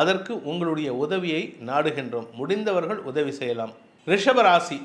அதற்கு உங்களுடைய உதவியை நாடுகின்றோம். முடிந்தவர்கள் உதவி செய்யலாம். ரிஷபராசி.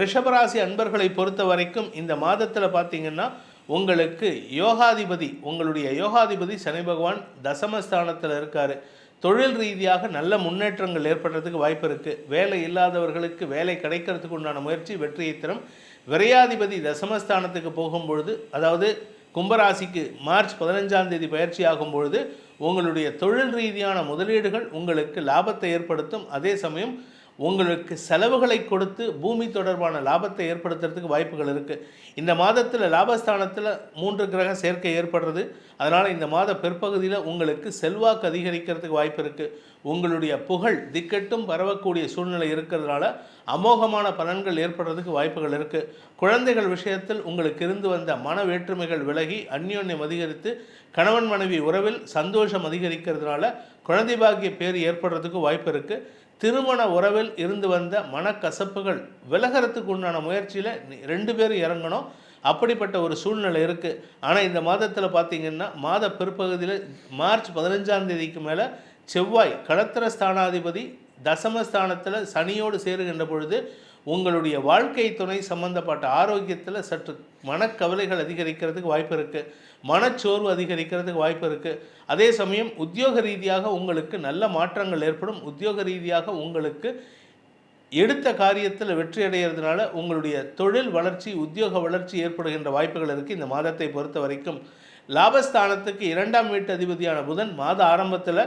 ரிஷபராசி அன்பர்களை பொறுத்த வரைக்கும் இந்த மாதத்தில் பார்த்தீங்கன்னா உங்களுக்கு யோகாதிபதி உங்களுடைய யோகாதிபதி சனி பகவான் தசமஸ்தானத்தில் இருக்கார். தொழில் ரீதியாக நல்ல முன்னேற்றங்கள் ஏற்படுறதுக்கு வாய்ப்பு இருக்குது வேலை இல்லாதவர்களுக்கு வேலை கிடைக்கிறதுக்கு உண்டான முயற்சி வெற்றியை தரும். விரையாதிபதி தசமஸ்தானத்துக்கு போகும்பொழுது அதாவது கும்பராசிக்கு மார்ச் பதினஞ்சாம் தேதி பயிற்சி ஆகும் பொழுது உங்களுடைய தொழில் ரீதியான முதலீடுகள் உங்களுக்கு லாபத்தை ஏற்படுத்தும். அதே சமயம் உங்களுக்கு செலவுகளை கொடுத்து பூமி தொடர்பான லாபத்தை ஏற்படுத்துறதுக்கு வாய்ப்புகள் இருக்குது இந்த மாதத்தில் லாபஸ்தானத்தில் மூன்று கிரக சேர்க்கை ஏற்படுறது. அதனால் இந்த மாத பிற்பகுதியில் உங்களுக்கு செல்வாக்கு அதிகரிக்கிறதுக்கு வாய்ப்பு இருக்குது உங்களுடைய புகழ் திக்கெட்டும் பரவக்கூடிய சூழ்நிலை இருக்கிறதுனால அமோகமான பலன்கள் ஏற்படுறதுக்கு வாய்ப்புகள் இருக்குது குழந்தைகள் விஷயத்தில் உங்களுக்கு இருந்து வந்த மன வேற்றுமைகள் விலகி அந்யோன்யம் அதிகரித்து கணவன் மனைவி உறவில் சந்தோஷம் அதிகரிக்கிறதுனால குழந்தை பாக்கிய பேர் ஏற்படுறதுக்கு வாய்ப்பு இருக்குது திருமண உறவில் இருந்து வந்த மனக்கசப்புகள் விலகிறதுக்கு உண்டான முயற்சியில் ரெண்டு பேரும் இறங்கணும். அப்படிப்பட்ட ஒரு சூழ்நிலை இருக்குது ஆனால் இந்த மாதத்தில் பார்த்தீங்கன்னா மாத பிற்பகுதியில் மார்ச் பதினஞ்சாம் தேதிக்கு மேலே செவ்வாய் களத்திர ஸ்தானாதிபதி தசமஸ்தானத்தில் சனியோடு சேருகின்ற பொழுது உங்களுடைய வாழ்க்கை துணை சம்பந்தப்பட்ட ஆரோக்கியத்தில் சற்று மனக்கவலைகள் அதிகரிக்கிறதுக்கு வாய்ப்பு இருக்குது மனச்சோர்வு அதிகரிக்கிறதுக்கு வாய்ப்பு இருக்குது அதே சமயம் உத்தியோக ரீதியாக உங்களுக்கு நல்ல மாற்றங்கள் ஏற்படும். உத்தியோக ரீதியாக உங்களுக்கு எடுத்த காரியத்தில் வெற்றி அடைகிறதுனால உங்களுடைய தொழில் வளர்ச்சி உத்தியோக வளர்ச்சி ஏற்படுகின்ற வாய்ப்புகள் இருக்குது இந்த மாதத்தை பொறுத்த வரைக்கும். லாபஸ்தானத்துக்கு இரண்டாம் வீட்டு அதிபதியான புதன் மாத ஆரம்பத்தில்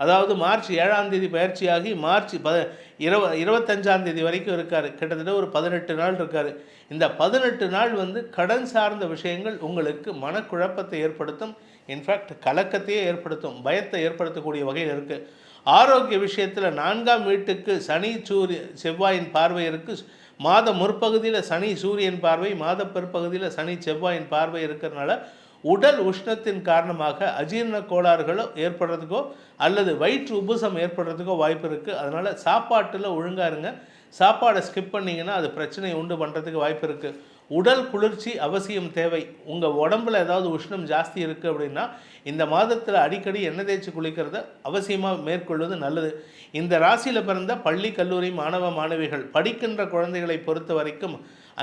அதாவது மார்ச் ஏழாம் தேதி பயிற்சியாகி மார்ச் ப இருவ இருபத்தஞ்சாம் தேதி வரைக்கும் இருக்கார். கிட்டத்தட்ட ஒரு பதினெட்டு நாள் இருக்கார். இந்த பதினெட்டு நாள் வந்து கடன் சார்ந்த விஷயங்கள் உங்களுக்கு மனக்குழப்பத்தை ஏற்படுத்தும் இன்ஃபேக்ட் கலக்கத்தையே ஏற்படுத்தும் பயத்தை ஏற்படுத்தக்கூடிய வகையில் இருக்குது ஆரோக்கிய விஷயத்தில் நான்காம் வீட்டுக்கு சனி சூரிய செவ்வாயின் பார்வை இருக்குது மாத முற்பகுதியில் சனி சூரியன் பார்வை மாத பிற்பகுதியில் சனி செவ்வாயின் பார்வை இருக்கிறதுனால உடல் உஷ்ணத்தின் காரணமாக அஜீரண கோளாறுகளோ ஏற்படுறதுக்கோ அல்லது வயிற்று உபசம் ஏற்படுறதுக்கோ வாய்ப்பு இருக்குது அதனால் சாப்பாட்டில் ஒழுங்காக இருங்க. சாப்பாடை ஸ்கிப் பண்ணிங்கன்னா அது பிரச்சனையை உண்டு பண்ணுறதுக்கு வாய்ப்பு இருக்குது உடல் குளிர்ச்சி அவசியம் தேவை. உங்கள் உடம்புல ஏதாவது உஷ்ணம் ஜாஸ்தி இருக்குது அப்படின்னா இந்த மாதத்தில் அடிக்கடி எண்ணெய் தேய்ச்சி குளிக்கிறத அவசியமாக மேற்கொள்வது நல்லது. இந்த ராசியில் பிறந்த பள்ளி கல்லூரி மாணவ மாணவிகள் படிக்கின்ற குழந்தைகளை பொறுத்த வரைக்கும்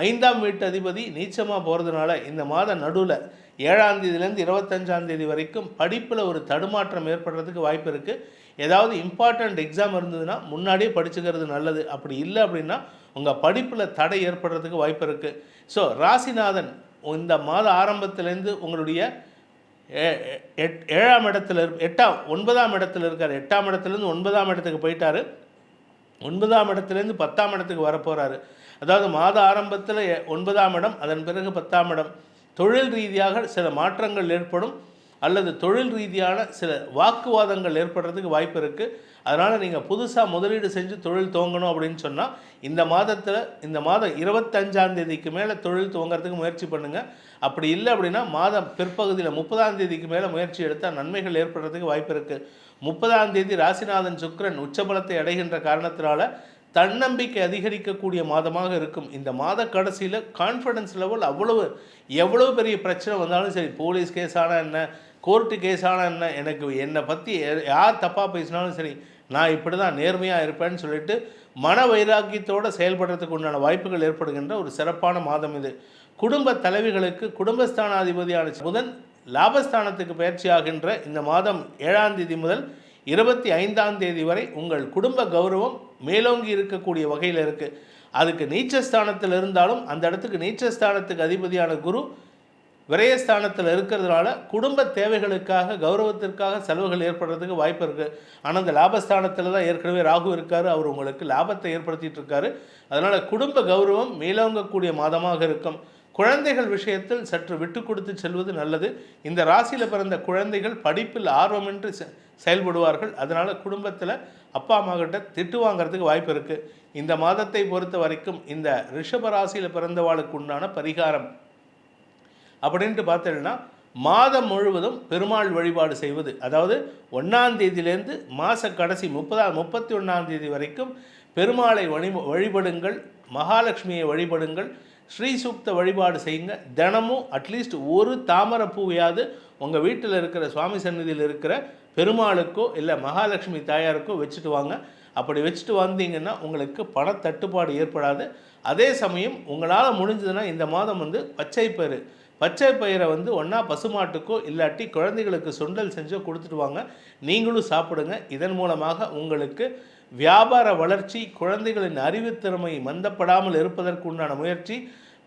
ஐந்தாம் வீட்டு அதிபதி நீச்சமாக போகிறதுனால இந்த மாத நடுவில் ஏழாம் தேதியிலேருந்து இருபத்தஞ்சாம் தேதி வரைக்கும் படிப்பில் ஒரு தடுமாற்றம் ஏற்படுறதுக்கு வாய்ப்பு இருக்குது ஏதாவது இம்பார்ட்டண்ட் எக்ஸாம் இருந்ததுன்னா முன்னாடியே படிச்சுக்கிறது நல்லது. அப்படி இல்லை அப்படின்னா உங்கள் படிப்பில் தடை ஏற்படுறதுக்கு வாய்ப்பு இருக்குது ஸோ ராசிநாதன் இந்த மாத ஆரம்பத்திலேருந்து உங்களுடைய ஏழாம் இடத்துல இரு- எட்டாம் ஒன்பதாம் இடத்துல இருக்கார். எட்டாம் இடத்துலேருந்து ஒன்பதாம் இடத்துக்கு போயிட்டாரு. ஒன்பதாம் இடத்துலேருந்து பத்தாம் இடத்துக்கு வரப்போகிறாரு அதாவது மாத ஆரம்பத்தில் எ- ஒன்பதாம் இடம் அதன் பிறகு பத்தாம் இடம். தொழில் ரீதியாக சில மாற்றங்கள் ஏற்படும் அல்லது தொழில் ரீதியான சில வாக்குவாதங்கள் ஏற்படுறதுக்கு வாய்ப்பு இருக்குது அதனால் நீங்கள் புதுசாக முதலீடு செஞ்சு தொழில் துவங்கணும் அப்படின்னு சொன்னால் இந்த மாதத்தில் இந்த மாதம் இருபத்தஞ்சாம் தேதிக்கு மேலே தொழில் துவங்கறதுக்கு முயற்சி பண்ணுங்கள் அப்படி இல்லை அப்படின்னா மாதம் பிற்பகுதியில் முப்பதாம் தேதிக்கு மேலே முயற்சி எடுத்தால் நன்மைகள் ஏற்படுறதுக்கு வாய்ப்பு இருக்குது முப்பதாம் தேதி ராசிநாதன் சுக்கிரன் உச்சபலத்தை அடைகின்ற காரணத்தினால தன்னம்பிக்கை அதிகரிக்கக்கூடிய மாதமாக இருக்கும். இந்த மாத கடைசியில் கான்ஃபிடன்ஸ் லெவல் அவ்வளவு எவ்வளவு பெரிய பிரச்சனை வந்தாலும் சரி போலீஸ் கேஸ் ஆனால் என்ன கோர்ட்டு கேஸ் ஆனால் என்ன எனக்கு என்னை பற்றி யார் தப்பாக பேசினாலும் சரி நான் இப்படி தான் நேர்மையாக இருப்பேன்னு சொல்லிட்டு மன வைராக்கியத்தோடு செயல்படுறதுக்கு உண்டான வாய்ப்புகள் ஏற்படுகின்ற ஒரு சிறப்பான மாதம் இது. குடும்ப தலைவிகளுக்கு குடும்பஸ்தானாதிபதியான புதன் லாபஸ்தானத்துக்கு பயிற்சியாகின்ற இந்த மாதம் ஏழாம் தேதி முதல் இருபத்தி ஐந்தாம் தேதி வரை உங்கள் குடும்ப கௌரவம் மேலோங்கி இருக்கக்கூடிய வகையில் இருக்குது அதுக்கு நீச்சஸ்தானத்தில் இருந்தாலும் அந்த இடத்துக்கு நீச்சஸ்தானத்துக்கு அதிபதியான குரு விரயஸ்தானத்தில் இருக்கிறதுனால குடும்ப தேவைகளுக்காக கௌரவத்திற்காக செலவுகள் ஏற்படுறதுக்கு வாய்ப்பு இருக்குது ஆனால் அந்த லாபஸ்தானத்தில் தான் ஏற்கனவே ராகு இருக்கார். அவர் உங்களுக்கு லாபத்தை ஏற்படுத்திகிட்டு இருக்காரு. அதனால் குடும்ப கௌரவம் மேலோங்கக்கூடிய மாதமாக இருக்கும். குழந்தைகள் விஷயத்தில் சற்று விட்டு கொடுத்து செல்வது நல்லது. இந்த ராசியில் பிறந்த குழந்தைகள் படிப்பில் ஆர்வமின்றி செ- செயல்படுவார்கள். அதனால் குடும்பத்தில் அப்பா அம்மா கிட்ட திட்டு வாங்குறதுக்கு வாய்ப்பு இருக்குது இந்த மாதத்தை பொறுத்த வரைக்கும் இந்த ரிஷப ராசியில் பிறந்தவாளுக்கு உண்டான பரிகாரம் அப்படின்ட்டு பார்த்தீங்கன்னா மாதம் முழுவதும் பெருமாள் வழிபாடு செய்வது. அதாவது ஒன்றாம் தேதியிலேருந்து மாத கடைசி முப்பதா முப்பத்தி ஒன்றாம் தேதி வரைக்கும் பெருமாளை வழி வழிபடுங்கள் மகாலட்சுமியை வழிபடுங்கள் ஸ்ரீ சூக்த வழிபாடு செய்யுங்க. தினமும் அட்லீஸ்ட் ஒரு தாமரை பூவையாவது உங்கள் வீட்டில் இருக்கிற சுவாமி சன்னதியில் இருக்கிற பெருமாளுக்கோ இல்லை மகாலட்சுமி தாயாருக்கோ வச்சுட்டு வாங்க. அப்படி வச்சுட்டு வந்தீங்கன்னா உங்களுக்கு பணத்தட்டுப்பாடு ஏற்படாது. அதே சமயம் உங்களால் முடிஞ்சதுன்னா இந்த மாதம் வந்து பச்சை பயிறு. பச்சை பயிரை வந்து ஒன்றா பசுமாட்டுக்கோ இல்லாட்டி குழந்தைகளுக்கு சுண்டல் செஞ்சோ கொடுத்துட்டு வாங்க. நீங்களும் சாப்பிடுங்க. இதன் மூலமாக உங்களுக்கு வியாபார வளர்ச்சி குழந்தைகளின் அறிவுத்திறமை மந்தப்படாமல் இருப்பதற்குண்டான முயற்சி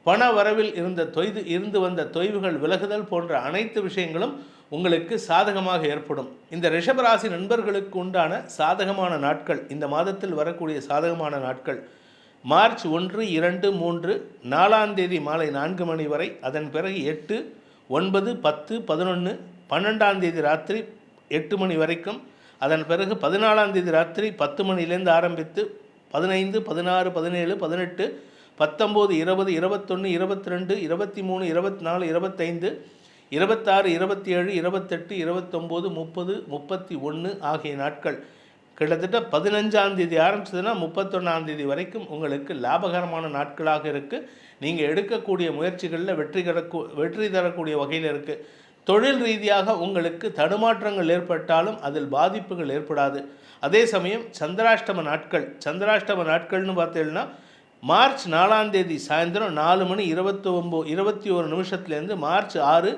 பண வரவில் இருந்த தொய்து இருந்து வந்த தொய்வுகள் விலகுதல் போன்ற அனைத்து விஷயங்களும் உங்களுக்கு சாதகமாக ஏற்படும். இந்த ரிஷபராசி நண்பர்களுக்கு உண்டான சாதகமான நாட்கள் இந்த மாதத்தில் வரக்கூடிய சாதகமான நாட்கள். மார்ச் ஒன்று இரண்டு மூன்று நாலாம் தேதி மாலை நான்கு மணி வரை அதன் பிறகு எட்டு ஒன்பது பத்து பதினொன்று பன்னெண்டாம் தேதி ராத்திரி எட்டு மணி வரைக்கும் அதன் பிறகு பதினாலாம் தேதி ராத்திரி பத்து மணிலேருந்து ஆரம்பித்து பதினைந்து பதினாறு பதினேழு பதினெட்டு பத்தொம்போது இருபது இருபத்தொன்று இருபத்தி ரெண்டு இருபத்தி மூணு இருபத்தி நாலு இருபத்தைந்து இருபத்தாறு இருபத்தி ஏழு இருபத்தெட்டு இருபத்தொம்போது முப்பது முப்பத்தி ஒன்று ஆகிய நாட்கள். கிட்டத்தட்ட பதினஞ்சாம் தேதி ஆரம்பிச்சதுன்னா முப்பத்தொன்னாம் தேதி வரைக்கும் உங்களுக்கு லாபகரமான நாட்களாக இருக்குது நீங்கள் எடுக்கக்கூடிய முயற்சிகளில் வெற்றி கிடக்கு வெற்றி தரக்கூடிய வகையில் இருக்குது தொழில் ரீதியாக உங்களுக்கு தடுமாற்றங்கள் ஏற்பட்டாலும் அதில் பாதிப்புகள் ஏற்படாது. அதே சமயம் சந்திராஷ்டம நாட்கள் சந்திராஷ்டம நாட்கள்னு பார்த்தீங்கன்னா மார்ச் நாலாம் தேதி சாயந்தரம் நாலு மணி இருபத்தி ஒம்பது இருபத்தி ஒரு நிமிஷத்துலேருந்து மார்ச் ஆறு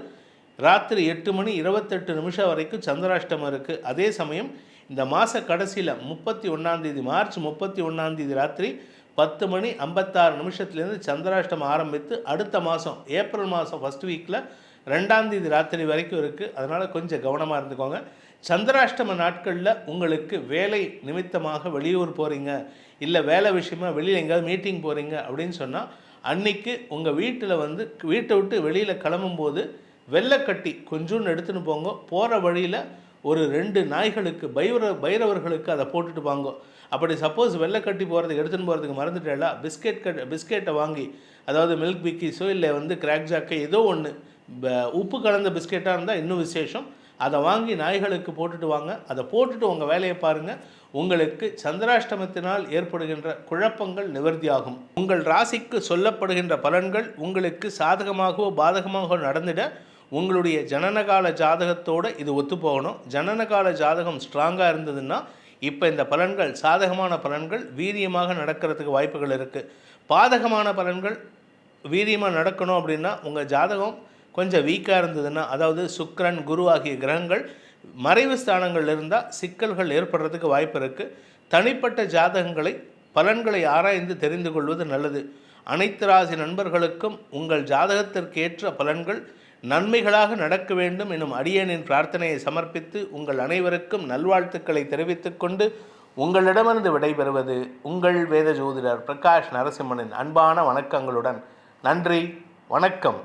ராத்திரி எட்டு மணி இருபத்தெட்டு நிமிஷம் வரைக்கும் சந்திராஷ்டமம் இருக்குது அதே சமயம் இந்த மாத கடைசியில் முப்பத்தி ஒன்றாந்தேதி மார்ச் முப்பத்தி ஒன்றாந்தேதி ராத்திரி பத்து மணி ஐம்பத்தாறு நிமிஷத்துலேருந்து சந்திராஷ்டமம் ஆரம்பித்து அடுத்த மாதம் ஏப்ரல் மாதம் ஃபஸ்ட் வீக்கில் ரெண்டாம் தேதி ராத்திரி வரைக்கும் இருக்குது அதனால் கொஞ்சம் கவனமாக இருந்துக்கோங்க. சந்திராஷ்டம நாட்களில் உங்களுக்கு வேலை நிமித்தமாக வெளியூர் போகிறீங்க இல்லை வேலை விஷயமா வெளியில் எங்கேயாவது மீட்டிங் போகிறீங்க அப்படின்னு சொன்னால் அன்னைக்கு உங்கள் வீட்டில் வந்து வீட்டை விட்டு வெளியில் கிளம்பும்போது வெள்ளைக்கட்டி கொஞ்சோன்னு எடுத்துன்னு போங்க. போகிற வழியில் ஒரு ரெண்டு நாய்களுக்கு பைரவ பைரவர்களுக்கு அதை போட்டுட்டு வாங்க. அப்படி சப்போஸ் வெள்ளைக்கட்டி போகிறதுக்கு எடுத்துன்னு போகிறதுக்கு மறந்துட்டேல பிஸ்கெட் கட் பிஸ்கெட்டை வாங்கி அதாவது மில்க் பிக்கிஸோ இல்லை வந்து கிராக் ஜாக்கை ஏதோ ஒன்று உப்பு கலந்த பிஸ்கெட்டாக இருந்தால் இன்னும் விசேஷம். அதை வாங்கி நாய்களுக்கு போட்டுட்டு வாங்க. அதை போட்டுட்டு உங்கள் வேலையை பாருங்கள் உங்களுக்கு சந்திராஷ்டமத்தினால் ஏற்படுகின்ற குழப்பங்கள் நிவர்த்தியாகும். உங்கள் ராசிக்கு சொல்லப்படுகின்ற பலன்கள் உங்களுக்கு சாதகமாகவோ பாதகமாகவோ நடந்திட உங்களுடைய ஜனனகால ஜாதகத்தோடு இது ஒத்துப்போகணும். ஜனனகால ஜாதகம் ஸ்ட்ராங்காக இருந்ததுன்னா இப்போ இந்த பலன்கள் சாதகமான பலன்கள் வீரியமாக நடக்கிறதுக்கு வாய்ப்புகள் இருக்குது பாதகமான பலன்கள் வீரியமாக நடக்கணும் அப்படின்னா உங்கள் ஜாதகம் கொஞ்சம் வீக்காக இருந்ததுன்னா அதாவது சுக்ரன் குரு ஆகிய கிரகங்கள் மறைவு ஸ்தானங்கள் இருந்தால் சிக்கல்கள் ஏற்படுறதுக்கு வாய்ப்பு இருக்குது தனிப்பட்ட ஜாதகங்களை பலன்களை ஆராய்ந்து தெரிந்து கொள்வது நல்லது. அனைத்து ராசி நண்பர்களுக்கும் உங்கள் ஜாதகத்திற்கேற்ற பலன்கள் நன்மைகளாக நடக்க வேண்டும் எனும் அடியனின் பிரார்த்தனையை சமர்ப்பித்து உங்கள் அனைவருக்கும் நல்வாழ்த்துக்களை தெரிவித்துக்கொண்டு உங்களிடமிருந்து விடைபெறுவது உங்கள் வேத ஜோதிடர் பிரகாஷ் நரசிம்மனின் அன்பான வணக்கங்களுடன். நன்றி வணக்கம்.